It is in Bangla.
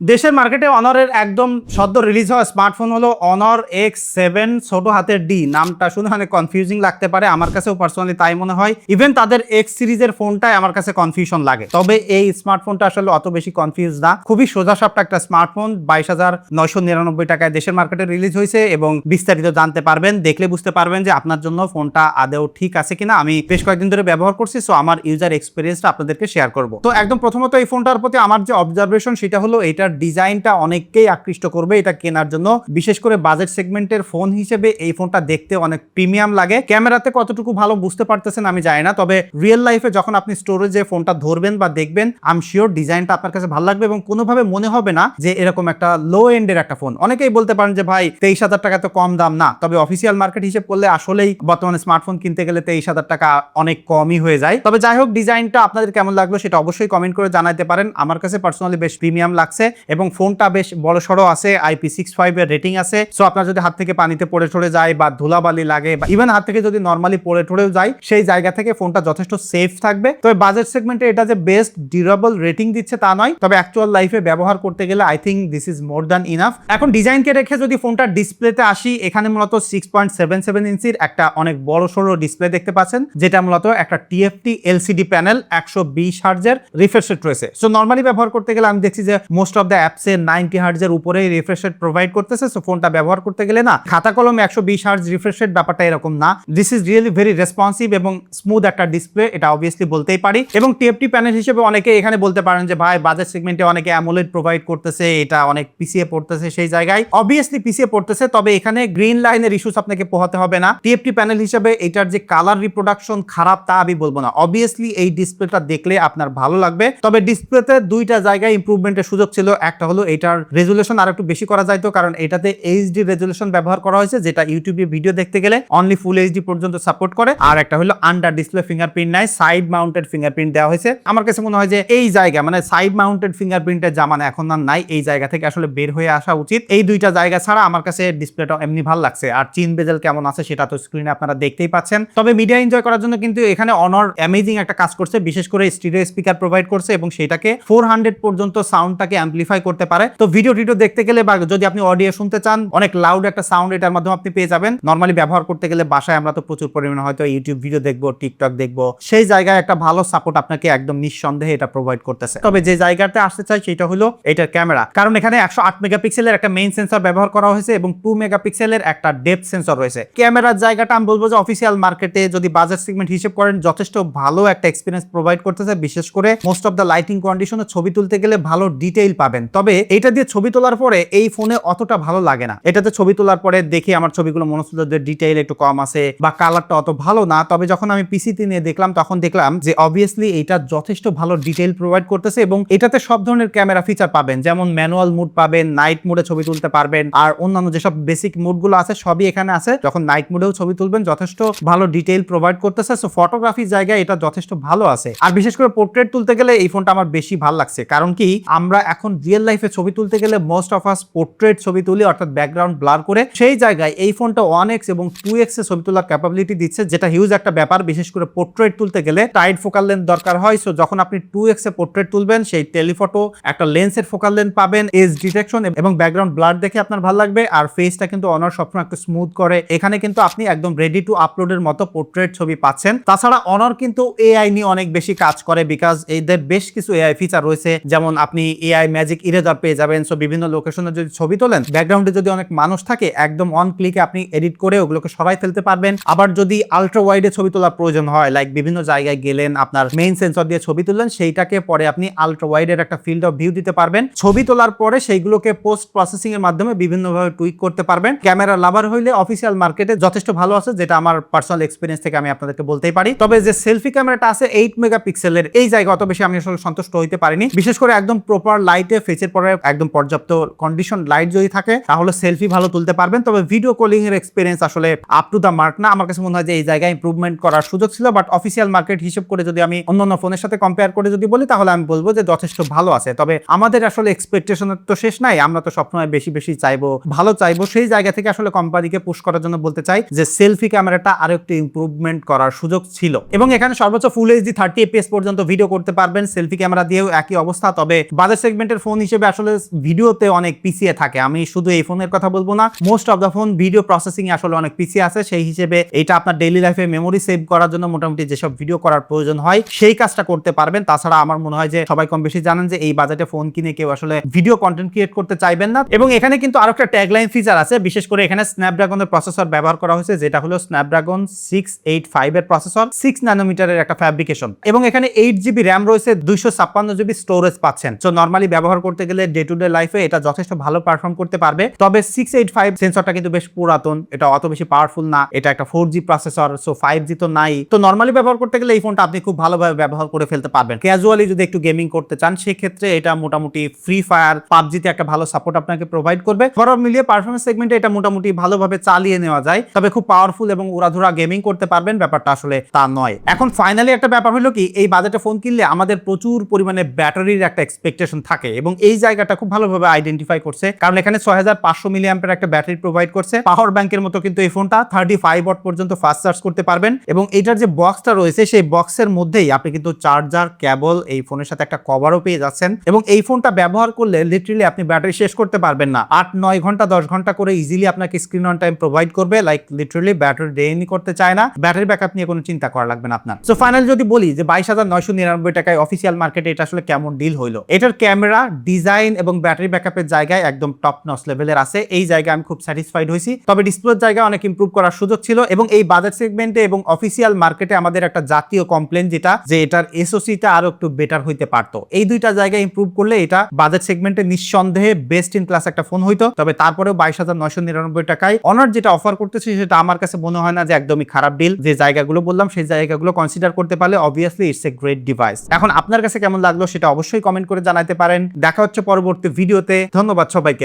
দেশের মার্কেটে অনরের একদম সদ্য রিলিজ হওয়া স্মার্টফোন হলো অনর এক্স সেভেন ছোট হাতের ডি। নামটা শুনে অনেক কনফিউজিং লাগতে পারে, আমার কাছেও পার্সোনালি তাই মনে হয়। ইভেন তাদের এক্স সিরিজের ফোনটাই আমার কাছে কনফিউশন লাগে। তবে এই স্মার্টফোনটা আসলে অত বেশি কনফিউজ না। খুবই সোজাসাপটা একটা স্মার্টফোন বাইশ হাজার নয়শো নিরানব্বই টাকায় দেশের মার্কেটে রিলিজ হয়েছে এবং বিস্তারিত জানতে পারবেন, দেখলে বুঝতে পারবেন যে আপনার জন্য ফোনটা আদেও ঠিক আছে কিনা। আমি বেশ কয়েকদিন ধরে ব্যবহার করছি সো আমার ইউজার এক্সপিরিয়েন্সটা আপনাদেরকে শেয়ার করব। তো একদম প্রথমত এই ফোনটার প্রতি আমার যে অবজারভেশন সেটা হলো এটার ডিজাইনটা অনেককেই আকৃষ্ট করবে, এটা কেনার জন্য। বিশেষ করে বাজেট সেগমেন্টের ফোন হিসেবে এই ফোনটা দেখতে অনেক প্রিমিয়াম লাগে। ক্যামেরাতে কতটুকু ভালো বুঝতে পারতেছেন আমি জানি না, তবে রিয়েল লাইফে যখন আপনি স্টোরেজে ফোনটা ধরবেন বা দেখবেন আম শিওর ডিজাইনটা আপনার কাছে ভালো লাগবে এবং কোনোভাবে মনে হবে না যে এরকম একটা লো এন্ডের একটা ফোন অনেকেই বলতে পারেন যে, ভাই, তেইশ হাজার টাকা তো কম দাম না। তবে অফিসিয়াল মার্কেট হিসেব করলে আসলেই বর্তমানে স্মার্টফোন কিনতে গেলে তেইশ হাজার টাকা অনেক কমই হয়ে যায়। তবে যাই হোক, ডিজাইনটা আপনাদের কেমন লাগল সেটা অবশ্যই কমেন্ট করে জানাতে পারেন। আমার কাছে পার্সোনালি বেশ প্রিমিয়াম লাগছে। এবং ফোনটা বেশ বড় সড়ো আছে আইপি সিক্স ফাইভ এর রেটিং আছে। সো আপনার যদি হাত থেকে পানিতে পড়ে টড়ে যায় বা ধুলাবালি লাগে বা ইভেন হাত থেকে যদি নর্মালি পড়ে টড়েও যায়, সেই জায়গা থেকে ফোনটা যথেষ্ট সেফ থাকবে। তবে বাজেট সেগমেন্টে এটা যে বেস্ট ডিউরেবল রেটিং দিচ্ছে তা নয়, তবে অ্যাকচুয়াল লাইফে ব্যবহার করতে গেলে I think this is more than enough এখন ডিজাইনকে রেখে যদি ফোনটা ডিসপ্লেতে আসি, এখানে মূলত সিক্স পয়েন্ট সেভেন সেভেন ইঞ্চির একটা অনেক বড় সড়ো ডিসপ্লে দেখতে পাচ্ছেন, যেটা মূলত একটা টিএফটি এলসিডি প্যানেল একশো বিশ হার্জের রিফ্রেশ রেট রয়েছে। সো নর্মালি ব্যবহার করতে গেলে আমি দেখছি যে মোস্ট অফ দ্য অ্যাপসে নাইনটি হার্জের উপরেই রিফ্রেশ রেট প্রোভাইড করতেছে সো ফোনটা ব্যবহার করতে গেলে না, খাতা কলমে একশো বিশ হার্জ রিফ্রেশ রেট ব্যাপারটা এরকম না। This is really very responsive এবং স্মুথ একটা ডিসপ্লে এটা অবভিয়াসলি বলতেই পারি। এবং টিএফটি প্যানেল হিসেবে অনেকে এখানে বলতে পারেন যে, ভাই বাজার সেগমেন্টে অনেকে অ্যামোলেড প্রোভাইড করতেছে, এটা অনেক পিছিয়ে পড়তেছে সেই জায়গায়। অবভিয়াসলি পিছিয়ে পড়তেছে, তবে এখানে গ্রিন লাইনের ইস্যুস আপনাকে পোহাতে হবে না। টিএফটি প্যানেল হিসেবে এটার যে কালার রিপ্রোডাকশন খারাপ তা আমি বলব না। অবভিয়াসলি এই ডিসপ্লেটা দেখলে আপনার ভালো লাগবে। তবে ডিসপ্লেতে দুইটা জায়গায় ইমপ্রুভমেন্টের সুযোগ ছিল। একটা হলো এটার রেজুলেশন আর একটু বেশি করা যাইতো কারণ এটাতে এইচডি রেজুলেশন ব্যবহার করা হয়েছে, যেটা ইউটিউবে ভিডিও দেখতে গেলে অনলি ফুল এইচডি পর্যন্ত সাপোর্ট করে। আর একটা হলো আন্ডার ডিসপ্লে ফিঙ্গারপ্রিন্ট নাই সাইড মাউন্টেড ফিঙ্গারপ্রিন্ট দেওয়া হয়েছে। আমার কাছে মনে হয় যে এই জায়গা মানে সাইড মাউন্টেড ফিঙ্গারপ্রিন্টের জামানা এখন আর নাই, এই জায়গা থেকে আসলে বের হয়ে আসা উচিত। এই দুইটা জায়গা ছাড়া আমার কাছে ডিসপ্লেটা এমনি ভালো লাগছে। আর চিন বেজেল কেমন আছে সেটা তো স্ক্রিনে আপনারা দেখতেই পাচ্ছেন। তবে মিডিয়া এনজয় করার জন্য কিন্তু এখানে অনর অ্যামেজিং একটা কাজ করছে, বিশেষ করে স্টিরিও স্পিকার প্রোভাইড করছে এবং সেটাকে ফোর হান্ড্রেড পর্যন্ত সাউন্ডটাকে অ্যাম্পলিফাই করতে পারে। তো ভিডিও টিডিও দেখতে গেলে বা যদি আপনি অডিও শুনতে চান, অনেক লাউড একটা সাউন্ড এটার মাধ্যমে আপনি পেয়ে যাবেন। নর্মালি ব্যবহার করতে গেলে বাসায় আমরা তো প্রচুর পরিমাণে হয়তো ইউটিউব ভিডিও দেখব টিকটক দেখব। সেই জায়গায় একটা ভালো সাপোর্ট আপনাকে একদম নিঃসন্দেহে এটা প্রোভাইড করতেছে। তবে যে জায়গাতে আসতে চাই সেটা হলো এটার ক্যামেরা কারণ এখানে একশো আট মেগাপিক্সেলের একটা মেইন সেন্সর ব্যবহার করা হয়েছে এবং টু মেগাপিক্সেলের একটা ডেপথ সেন্সর রয়েছে। ক্যামেরার জায়গাটা আমি বলব যে অফিসিয়াল মার্কেটে যদি বাজার সেগমেন্ট হিসেব করেন, যথেষ্ট ভালো একটা এক্সপিরিয়েন্স প্রোভাইড করতেছে। বিশেষ করে মোস্ট অফ দ্য লাইটিং কন্ডিশনে ছবি তুলতে গেলে ভালো ডিটেইল পাবেন। তবে এটা দিয়ে ছবি তোলার পরে এই ফোনে অতটা ভালো লাগে না। এটাতে ছবি তোলার পরে দেখি আমার ছবিগুলো মনে যে ডিটেইল একটু কম আছে বা কালারটা অত ভালো না। তবে যখন আমি পিসিতে নিয়ে দেখলাম, তখন দেখলাম যে অবভিয়াসলি এটা যথেষ্ট ভালো ডিটেইল প্রোভাইড করতেছে এবং এটাতে সব ধরনের ক্যামেরা ফিচার পাবেন। যেমন ম্যানুয়াল মুড পাবেন নাইট মোডে ছবি তুলতে পারবেন আর অন্যান্য যেসব বেসিক মুডগুলো আছে, সবই এখানে আছে। যখন নাইট মোডেও ছবি তুলবেন, যথেষ্ট ভালো ডিটেইল প্রোভাইড করতেছে। সো ফটোগ্রাফির জায়গায় এটা যথেষ্ট ভালো আছে। আর বিশেষ করে পোর্ট্রেট তুলতে গেলে এই ফোনটা আমার বেশি ভালো লাগছে। কারণ কি, আমরা এখন রিয়েল লাইফে ছবি তুলতে গেলে মোস্ট অফ আস পোর্ট্রেট ছবি তুলি, অর্থাৎ ব্যাকগ্রাউন্ড ব্লার করে। সেই জায়গায় এই ফোনটা ওয়ান এক্স এবং টু এক্স এ ছবি তোলার ক্যাপাবিলিটি দিচ্ছে, যেটা হিউজ একটা ব্যাপার। বিশেষ করে পোর্ট্রেট তুলতে গেলে টাইট ফোকাল লেন্থ দরকার হয়। সো যখন আপনি টু এক্স এ পোর্ট্রেট তুলবেন, সেই টেলিফটো একটা লেন্সের ফোকাল লেন্থ পাবেন এজ ডিটেকশন এবং ব্যাকগ্রাউন্ড ব্লার দেখে আপনার ভালো লাগবে। আর ফেসটা কিন্তু অনার সবসময় একটু স্মুথ করে। এখানে কিন্তু আপনি একদম রেডি টু আপলোডের মতো পোর্ট্রেট ছবি পাচ্ছেন। তাছাড়া অনার কিন্তু এআই নিয়ে অনেক বেশি কাজ করে বিকজ এদের বেশ কিছু এআই ফিচার রয়েছে। যেমন আপনি এআই ম্যাজিক ইরেজার পেয়ে যাবেন। সো বিভিন্ন লোকেশনে যদি ছবি তোলেন ব্যাকগ্রাউন্ডে যদি অনেক মানুষ থাকে, একদম অন ক্লিকে আপনি এডিট করে ওগুলোকে সরাই ফেলতে পারবেন। আবার যদি আলট্রা ওয়াইডে ছবি তোলার প্রয়োজন হয় লাইক বিভিন্ন জায়গায় গেলেন, আপনার মেইন সেন্সর দিয়ে ছবি তুললেন, সেইটাকে পরে আপনি আলট্রা ওয়াইডের একটা ফিল্ড অফ ভিউ দিতে পারবেন। ছবি তোলার পরে সেইগুলোকে পোস্ট প্রসেসিং এর মাধ্যমে বিভিন্নভাবে টুইক করতে পারবেন। ক্যামেরা লাভার হইলে অফিসিয়াল মার্কেটে যথেষ্ট ভালো আছে, যেটা আমার পার্সোনাল এক্সপিরিয়েন্স থেকে আমি আপনাদেরকে বলতেই পারি। তবে যে সেলফি ক্যামেরাটা আছে এইট মেগাপিক্সেলের এই জায়গা অত বেশি আমি আসলে সন্তুষ্ট হইতে পারিনি। বিশেষ করে একদম প্রপার লাইটে ফেসের পরে একদম পর্যাপ্ত কন্ডিশন লাইট যদি থাকে, তাহলে সেলফি ভালো তুলতে পারবেন। তবে ভিডিও কলিং এর এক্সপিরিয়েন্স আসলে আপ টু দ্য মার্ক না। আমার কাছে মনে হয় যে এই জায়গায় ইমপ্রুভমেন্ট করার সুযোগ ছিল বাট অফিসিয়াল মার্কেট হিসেব করে যদি আমি অন্যান্য ফোনের সাথে কম্পেয়ার করে যদি বলি, তাহলে আমি বলব যে যথেষ্ট ভালো আছে। তবে আমাদের আসলে এক্সপেকটেশনের তো শেষ নাই। আমরা তো সবসময় বেশি বেশি চাইব, ভালো চাইব। সেই জায়গা থেকে আসলে কোম্পানিকে পুশ করার জন্য বলতে চাই যে সেলফি ক্যামেরাটা আরও একটু ইমপ্রুভমেন্ট করার সুযোগ ছিল। এবং এখানে সর্বোচ্চ ফুল এইচডি থার্টি এপিএস পর্যন্ত ভিডিও করতে পারবেন। সেলফি ক্যামেরা দিয়েও একই অবস্থা। তবে বাজার সেগমেন্টের ফোন হিসেবে আসলে ভিডিওতে অনেক পিছিয়ে থাকে। আমি শুধু এই ফোনের কথা বলব না most of the phone video processing আসলে অনেক পিছিয়ে আছে। সেই হিসেবে এটা আপনার ডেইলি লাইফে মেমোরি সেভ করার জন্য মোটামুটি যেসব ভিডিও করার প্রয়োজন হয়, সেই কাজটা করতে পারবেন। তাছাড়া আমার মনে হয় যে সবাই কম বেশি জানেন যে এই বাজেটে ফোন কিনে কেউ আসলে ভিডিও কন্টেন্ট ক্রিয়েট করতে চাইবেন না। এবং এখানে কিন্তু আরও একটা ট্যাগলাইন ফিচার আছে, বিশেষ করে এখানে স্ন্যাপড্রাগনের প্রসেসর ব্যবহার করা হয়েছে, যেটা হলো স্ন্যাপড্রাগন সিক্স এইট ফাইভ এর প্রসেসর সিক্স ন্যানোমিটারের একটা ফ্যাব্রিকেশন এবং এখানে এইট জিবি র্যাম রয়েছে, দুইশো ছাপ্পান্ন জিবি স্টোরেজ পাচ্ছেন। তো নর্মালি ব্যবহার করতে গেলে ডে টু ডে লাইফে এটা যথেষ্ট ভালো পারফর্ম করতে পারবে। তবে সিক্স এইট ফাইভ সেন্সরটা কিন্তু বেশ পুরাতন, এটা অত বেশি পাওয়ারফুল না, এটা একটা four G processor so five G তো নাই। তো নর্মালি ব্যবহার করতে গেলে এই ফোনটা আপনি খুব ভালোভাবে ব্যবহার করে ফেলতে পারবেন। ক্যাজুয়ালি যদি একটু গেমিং করতে চান, সেক্ষেত্রে এটা মোটামুটি ফ্রি ফায়ার পাবজিতে একটা ভালো সাপোর্ট আপনাকে প্রোভাইড করবে। ওভারঅল মিলিয়ে পারফরমেন্স সেগমেন্টে এটা মোটামুটি ভালোভাবে চালিয়ে নেওয়া যায়, তবে খুব পাওয়ারফুল এবং উড়াধুরা গেমিং করতে পারবেন, ব্যাপারটা আসলে তা নয়। এখন ফাইনালি একটা ব্যাপার হলো কি, এই বাজেটে ফোন কিনলে আমাদের প্রচুর পরিমাণে ব্যাটারির একটা এক্সপেকটেশন থাকে এবং এই জায়গাটা খুব ভালোভাবে আইডেন্টিফাই করছে। কারণ এখানে ছয় হাজার পাঁচশো মিলি অ্যাম্পের একটা ব্যাটারি প্রোভাইড করছে। পাওয়ার ব্যাংকের মতো কিন্তু এই ফোনটা থার্টি ফাইভ ওয়াট পর্যন্ত ফাস্ট চার্জ করতে পারবেন এবং এটার যে বক্সটা রয়েছে, সেই বক্সের মধ্যেই আপনি কিন্তু চার্জার কেবল এই ফোনের সাথে একটা কভারও পেয়ে যাচ্ছেন এবং এই ফোনটা ব্যবহার করলে লিটারেলি আপনি ব্যাটারি শেষ করতে পারবেন না। আট, নয় ঘণ্টা, দশ ঘণ্টা করে ইজিলি আপনাকে স্ক্রিন অন টাইম প্রোভাইড করবে। লাইক লিটারেলি ব্যাটারি ড্রেনই করতে চায় না। ব্যাটারি ব্যাকআপ নিয়ে কোনো চিন্তা করা লাগবে না আপনার। সো ফাইনাল যদি বলি যে বাইশ হাজার নয়শো নিরানব্বই টাকায় অফিসিয়াল মার্কেটে এটা আসলে কেমন ডিল হইল? এটার ক্যামেরা ডিজাইন এবং ব্যাটারি ব্যাকআপের জায়গায় একদম টপ নস লেভেলের আছে। এই জায়গায় আমি খুব স্যাটিসফাইড হয়েছি। তবে ডিসপ্লের জায়গায় অনেক ইমপ্রুভ করার সুযোগ ছিল এবং এই বাজার সেগমেন্টে এবং অফিসিয়াল মার্কেটে আমাদের একটা জাতীয় কমপ্লেন যেটা, যে এটার এসওসিটা আরও একটু বেটার হইতে পারতো। এই দুইটা জায়গায় ইমপ্রুভ করলে এটা বাজেট সেগমেন্টে নিঃসন্দেহে বেস্ট ইন ক্লাস একটা ফোন হইতো। তবে তারপরেও বাইশ হাজার নয়শো নিরানব্বই টাকায় অনার যেটা অফার করতেছে সেটা আমার কাছে মনে হয় না যে একদমই খারাপ ডিল যে জায়গাগুলো বললাম, সেই জায়গাগুলো কনসিডার করতে পারলে obviously it's a great device এখন আপনার কাছে কেমন লাগল সেটা অবশ্যই কমেন্ট করে জানাতে পারেন। দেখা হচ্ছে পরবর্তী ভিডিওতে। ধন্যবাদ সবাইকে।